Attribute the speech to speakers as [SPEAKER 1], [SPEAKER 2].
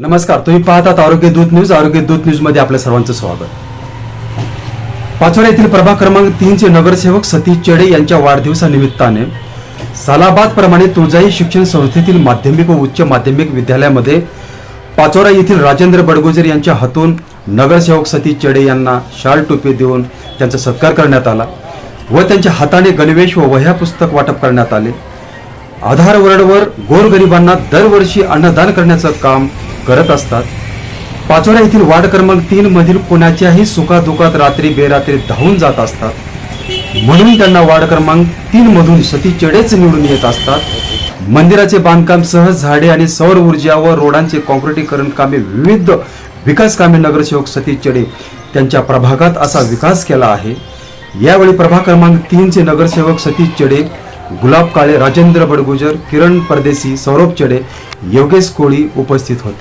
[SPEAKER 1] नमस्कार तुम्ही पाहतात आरोग्य दूत न्यूज. आरोग्य दूत न्यूजमध्ये आपल्या सर्वांचं स्वागत. पाचोरा येथील प्रभाग क्रमांक तीनचे नगरसेवक सतीश चेडे यांच्या वाढदिवसानिमित्ताने सालाबाद प्रमाणे तुळजाई शिक्षण संस्थेतील माध्यमिक व उच्च माध्यमिक विद्यालयामध्ये पाचोरा येथील राजेंद्र बडगुजर यांच्या हातून नगरसेवक सतीश चेडे यांना शाल टोपी देऊन त्यांचा सत्कार करण्यात आला व त्यांच्या हाताने गणवेश व वह्या पुस्तक वाटप करण्यात आले. आधार वर्डवर गोरगरिबांना दरवर्षी अन्नदान करण्याचं काम करत असतात. पाचोरा येथील वार्ड क्रमांक तीन मधील कोणाच्याही सुखादुखात रात्री बेरात्री धावून जात असतात. म्हणून त्यांना वार्ड क्रमांक तीन मधून सती चेडेच निवडून येत असतात. मंदिराचे बांधकाम सह झाडे आणि सौर ऊर्जा व रोडांचे कॉन्क्रिटीकरण कामे विविध विकास कामे नगरसेवक सती चेडे त्यांच्या प्रभागात असा विकास केला आहे. यावेळी प्रभाग क्रमांक तीनचे नगरसेवक सतीश चेडे गुलाब काळे राजेंद्र बडगुजर किरण परदेसी सौरभ चेडे योगेश कोळी उपस्थित होते.